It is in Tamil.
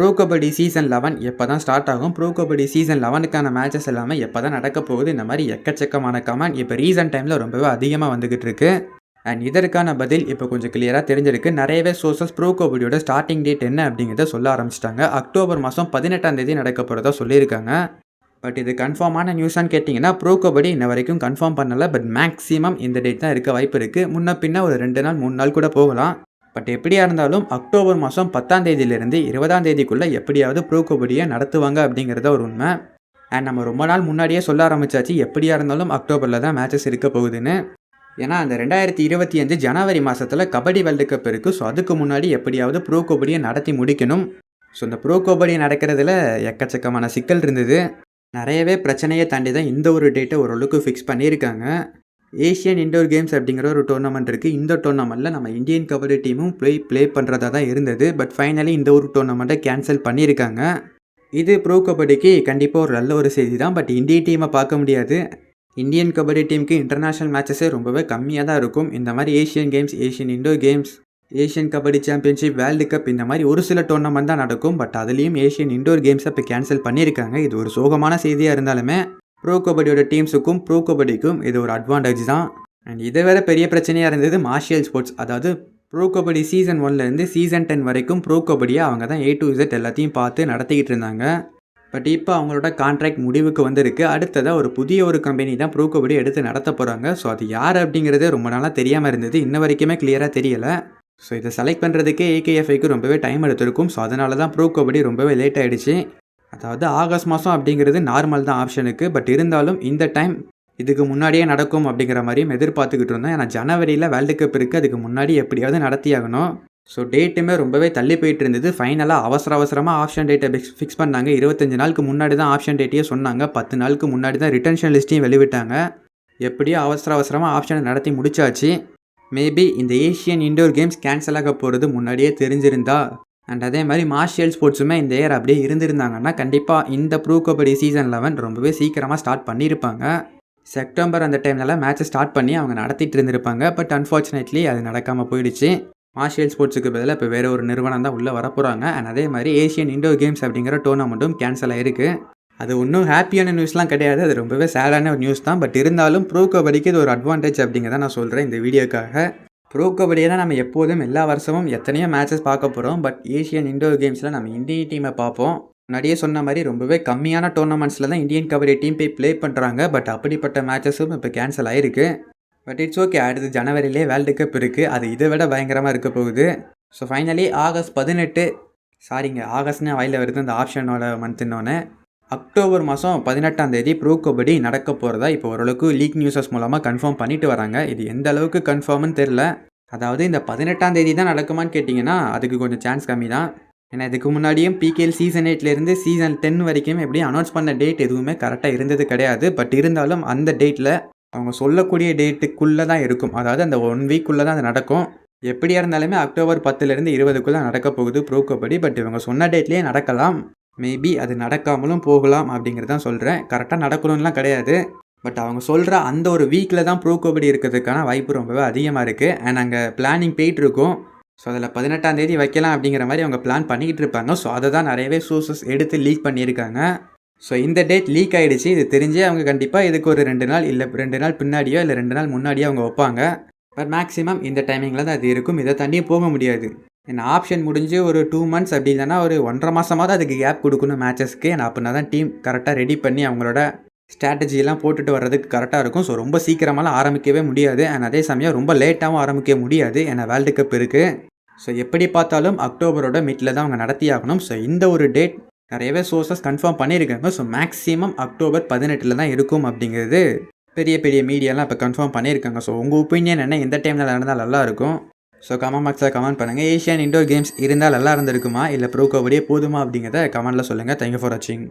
ப்ரோ கபடி சீசன் லெவன் எப்போ தான் ஸ்டார்ட் ஆகும் ப்ரோ கபடி சீசன் லெவனுக்கான மேட்சஸ் எல்லாமே எப்போ தான் நடக்க போகுது இந்த மாதிரி எக்கச்சக்கமான கமெண்ட் இப்போ ரீசன்ட் டைமில் ரொம்பவே அதிகமாக வந்துக்கிட்டு இருக்கு. அண்ட் இதற்கான பதில் இப்போ கொஞ்சம் கிளியராக தெரிஞ்சிருக்கு. நிறையவே சோர்சஸ் ப்ரோ கபடியோட ஸ்டார்டிங் டேட் என்ன அப்படிங்கிறத சொல்ல ஆரம்பிச்சிட்டாங்க. அக்டோபர் மாதம் பதினெட்டாம் தேதி நடக்க போகிறதா சொல்லியிருக்காங்க. பட் இது கன்ஃபார்மான நியூஸான்னு கேட்டிங்கன்னா ப்ரோ கபடி இன்ன வரைக்கும் கன்ஃபார்ம் பண்ணலை. பட் மேக்ஸிமம் இந்த டேட் தான் இருக்க வாய்ப்பு இருக்குது முன்ன பின்ன ஒரு ரெண்டு நாள் மூணு நாள் கூட போகலாம். பட் எப்படியா இருந்தாலும் அக்டோபர் மாதம் பத்தாம் தேதியிலிருந்து இருபதாம் தேதிக்குள்ளே எப்படியாவது ப்ரோ கபடியை நடத்துவாங்க அப்படிங்கிறத ஒரு உண்மை. அண்ட் நம்ம ரொம்ப நாள் முன்னாடியே சொல்ல ஆரம்பிச்சாச்சு எப்படியா இருந்தாலும் அக்டோபரில் தான் மேட்சஸ் இருக்க போகுதுன்னு. ஏன்னா அந்த ரெண்டாயிரத்தி இருபத்தி அஞ்சு ஜனவரி மாதத்தில் கபடி வேர்ல்டு கப் இருக்குது ஸோ அதுக்கு முன்னாடி எப்படியாவது ப்ரோ கபடியை நடத்தி முடிக்கணும். ஸோ இந்த ப்ரோ கபடி நடக்கிறதுல எக்கச்சக்கமான சிக்கல் இருந்தது. நிறையவே பிரச்சனையை தாண்டி தான் இந்த ஒரு டேட்டை ஓரளவுக்கு ஃபிக்ஸ் பண்ணியிருக்காங்க. ஏஷியன் இண்டோர் கேம்ஸ் அப்படிங்கிற ஒரு டோர்னமெண்ட் இருக்குது இந்த டோர்னமெண்ட்டில் நம்ம இந்தியன் கபடி டீமும் ப்ளே ப்ளே பண்ணுறதா தான் இருந்தது. பட் ஃபைனலி இந்த ஒரு டோர்னமெண்ட்டை கேன்சல் பண்ணியிருக்காங்க. இது ப்ரோ கபடிக்கு கண்டிப்பாக ஒரு நல்ல ஒரு செய்தி தான். பட் இந்திய டீமை பார்க்க முடியாது. இந்தியன் கபடி டீமுக்கு இன்டர்நேஷ்னல் மேட்சஸே ரொம்பவே கம்மியாக தான் இருக்கும். இந்த மாதிரி Asian games Asian indoor games Asian kabaddi championship world cup இந்த மாதிரி ஒரு சில டோர்னமெண்ட் தான் நடக்கும். பட் அதுலேயும் ஏஷியன் இண்டோர் கேம்ஸை இப்போ கேன்சல் பண்ணியிருக்காங்க. இது ஒரு சோகமான செய்தியாக இருந்தாலுமே. ப்ரோ கபடியோட டீம்ஸுக்கும் ப்ரோ கபடிக்கும் இது ஒரு அட்வான்டேஜ் தான். அண்ட் இதை வேற பெரிய பிரச்சனையாக இருந்தது மார்ஷியல் ஸ்போர்ட்ஸ் அதாவது ப்ரோ கபடி சீசன் ஒன்லேருந்து சீசன் டென் வரைக்கும் ப்ரோ கபடியை அவங்க தான் ஏ டு இசட் எல்லாத்தையும் பார்த்து நடத்திக்கிட்டு இருந்தாங்க. பட் இப்போ அவங்களோட கான்ட்ராக்ட் முடிவுக்கு வந்திருக்கு. அடுத்ததாக ஒரு புதிய ஒரு கம்பெனி தான் ப்ரோ கபடி எடுத்து நடத்த போகிறாங்க ஸோ அது யார் அப்படிங்கிறது ரொம்ப நாளாக தெரியாமல் இருந்தது. இன்ன வரைக்குமே கிளியராக தெரியலை. ஸோ இதை செலக்ட் பண்ணுறதுக்கே ஏகேஎஃப்ஐக்கு ரொம்பவே டைம் எடுத்திருக்கும். ஸோ அதனால தான் ப்ரோ கபடி ரொம்பவே லேட் ஆகிடுச்சு அதாவது ஆகஸ்ட் மாதம் அப்படிங்கிறது நார்மல் தான் ஆப்ஷனுக்கு பட் இருந்தாலும் இந்த டைம் இதுக்கு முன்னாடியே நடக்கும் அப்படிங்கிற மாதிரியும் எதிர்பார்த்துக்கிட்டு இருந்தோம். ஏன்னா ஜனவரியில் வேர்ல்டு கப் இருக்குது அதுக்கு முன்னாடி எப்படியாவது நடத்தியாகணும். ஸோ டேட்டுமே ரொம்பவே தள்ளி போயிட்டு இருந்தது. ஃபைனலாக அவசர அவசரமாக ஆப்ஷன் டேட்டை ஃபிக்ஸ் ஃபிக்ஸ் பண்ணாங்க. இருபத்தஞ்சு நாளுக்கு முன்னாடி தான் ஆப்ஷன் டேட்டையே சொன்னாங்க. பத்து நாளுக்கு முன்னாடி தான் ரிட்டன்ஷன் லிஸ்ட்டையும் வெளிவிட்டாங்க. எப்படியோ அவசர அவசரமாக ஆப்ஷனை நடத்தி முடிச்சாச்சு. மேபி இந்த ஏஷியன் இண்டோர் கேம்ஸ் கேன்சல் ஆக போகிறது முன்னாடியே தெரிஞ்சிருந்தா அண்ட் அதே மாதிரி மார்ஷியல் ஸ்போர்ட்ஸுமே இந்த இயர் அப்படியே இருந்திருந்தாங்கன்னா கண்டிப்பாக இந்த ப்ரூ கபடி சீசன் லெவன் ரொம்பவே சீக்கிரமாக ஸ்டார்ட் பண்ணியிருப்பாங்க. செப்டம்பர் அந்த டைம்லலாம் மேட்ச்சை ஸ்டார்ட் பண்ணி அவங்க நடத்திட்டு இருந்திருப்பாங்க. பட் அன்ஃபார்ச்சுனேட்லி அது நடக்காமல் போயிடுச்சு. மார்ஷியல் ஸ்போர்ட்ஸுக்கு பதிலாக இப்போ வேறு ஒரு நிறுவனம் தான் உள்ளே வரப்போகிறாங்க அண்ட் அதே மாதிரி ஏஷியன் இண்டோர் கேம்ஸ் அப்படிங்கிற டோர்னமெண்ட்டும் கேன்சல் ஆகிருக்கு அது ஒன்றும் ஹாப்பியான நியூஸ்லாம் கிடையாது. அது ரொம்பவே சேடான ஒரு நியூஸ் தான். பட் இருந்தாலும் ப்ரோ கபடிக்கு இது ஒரு அட்வான்டேஜ் அப்படிங்கிறத நான் சொல்கிறேன் இந்த வீடியோக்காக. ப்ரோ கபடியை நம்ம எப்போதும் எல்லா வருஷமும் எத்தனையோ மேட்சஸ் பார்க்க போகிறோம் பட் ஏஷியன் இண்டோர் கேம்ஸில் நம்ம இந்திய டீமை பார்ப்போம். முன்னாடியே சொன்ன மாதிரி ரொம்பவே கம்மியான டோர்னமெண்ட்ஸில் தான் இந்தியன் கபடி டீம் போய் ப்ளே பண்ணுறாங்க பட் அப்படிப்பட்ட மேட்சஸும் இப்போ கேன்சல் ஆகிருக்கு பட் இட்ஸ் ஓகே அடுத்து ஜனவரிலே வேர்ல்டு கப் இருக்குது அது இதை விட பயங்கரமாக இருக்க போகுது. ஸோ ஃபைனலி ஆகஸ்ட் பதினெட்டு. சாரிங்க ஆகஸ்ட்னு வாயில் வருது. அந்த ஆப்ஷனோட மந்த்துன்னொன்னே அக்டோபர் மாதம் பதினெட்டாம் தேதி ப்ரோ கபடி நடக்க போகிறதா இப்போ ஓரளவுக்கு லீக் நியூஸஸ் மூலமாக கன்ஃபார்ம் பண்ணிட்டு வராங்க. இது எந்த அளவுக்கு கன்ஃபார்ம்னு தெரில அதாவது இந்த பதினெட்டாம் தேதி தான் நடக்குமான்னு கேட்டிங்கன்னா அதுக்கு கொஞ்சம் சான்ஸ் கம்மி தான் ஏன்னா இதுக்கு முன்னாடியும் பிகேஎல் சீசன் எயிட்லேருந்து சீசன் டென் வரைக்கும் எப்படியும் அனௌன்ஸ் பண்ண டேட் எதுவுமே கரெக்டாக இருந்தது கிடையாது. பட் இருந்தாலும் அந்த டேட்டில் அவங்க சொல்லக்கூடிய டேட்டுக்குள்ளே தான் இருக்கும். அதாவது அந்த ஒன் வீக்குள்ளே தான் அது நடக்கும். எப்படியா இருந்தாலுமே அக்டோபர் பத்துலேருந்து இருபதுக்குள்ளே நடக்க போகுது ப்ரோ கபடி. பட் இவங்க சொன்ன டேட்லேயே நடக்கலாம். மேபி அது நடக்காமலும் போகலாம் அப்படிங்கிறது தான் சொல்கிறேன் கரெக்டாக நடக்கணும்லாம் கிடையாது. பட் அவங்க சொல்கிற அந்த ஒரு வீக்கில் தான் ப்ரோ கபடி இருக்கிறதுக்கான வாய்ப்பு ரொம்பவே அதிகமாக இருக்குது அண்ட் அங்கே பிளானிங் போயிட்டுருக்கோம் ஸோ அதில் பதினெட்டாம் தேதி வைக்கலாம் அப்படிங்கிற மாதிரி அவங்க பிளான் பண்ணிக்கிட்டு இருப்பாங்க. ஸோ அதை தான் நிறையவே சோர்சஸ் எடுத்து லீக் பண்ணியிருக்காங்க. ஸோ இந்த டேட் லீக் ஆகிடுச்சு இது தெரிஞ்சே அவங்க கண்டிப்பாக இதுக்கு ஒரு ரெண்டு நாள் இல்லை ரெண்டு நாள் பின்னாடியோ இல்லை ரெண்டு நாள் முன்னாடியோ அவங்க வைப்பாங்க. பட் மேக்ஸிமம் இந்த டைமிங்கில் தான் அது இருக்கும். இதை தண்ணியும் போக முடியாது. என் ஆப்ஷன் முடிஞ்சு ஒரு டூ மந்த்ஸ் அப்படி இல்லைன்னா ஒரு ஒன்றரை மாதமாவது அதுக்கு கேப் கொடுக்கணும் மேட்சஸ்க்கு ஏன்னா அப்படின்னா தான் டீம் கரெக்டாக ரெடி பண்ணி அவங்களோட ஸ்ட்ராட்டஜிலாம் போட்டுட்டு வர்றதுக்கு கரெக்டாக இருக்கும். ஸோ ரொம்ப சீக்கிரமாலாம் ஆரம்பிக்கவே முடியாது. அண்ட் அதே சமயம் ரொம்ப லேட்டாகவும் ஆரம்பிக்க முடியாது. ஏன்னா வேர்ல்டு கப் இருக்குது ஸோ எப்படி பார்த்தாலும் அக்டோபரோட மிட்டில் தான் அவங்க நடத்தி ஆகணும். ஸோ இந்த ஒரு டேட் நிறையவே சோர்சஸ் கன்ஃபார்ம் பண்ணியிருக்காங்க. ஸோ மேக்ஸிமம் அக்டோபர் பதினெட்டில் தான் இருக்கும் அப்படிங்கிறது பெரிய பெரிய மீடியாலாம் இப்போ கன்ஃபார்ம் பண்ணியிருக்காங்க. ஸோ உங்கள் ஒப்பீனியன் என்ன? எந்த டைமில் நடந்தால் நல்லாயிருக்கும் ஸோ கமெண்ட் பாக்ஸில் கமெண்ட் பண்ணுங்கள் ஏஷியன் இண்டோர் கேம்ஸ் இருந்தால் நல்லா இருந்திருக்குமா? இல்லை ப்ரோ கபடியே போதுமா அப்படிங்கிறத கமெண்ட்டில் சொல்லுங்கள் தேங்க்யூ ஃபார் வாட்சிங்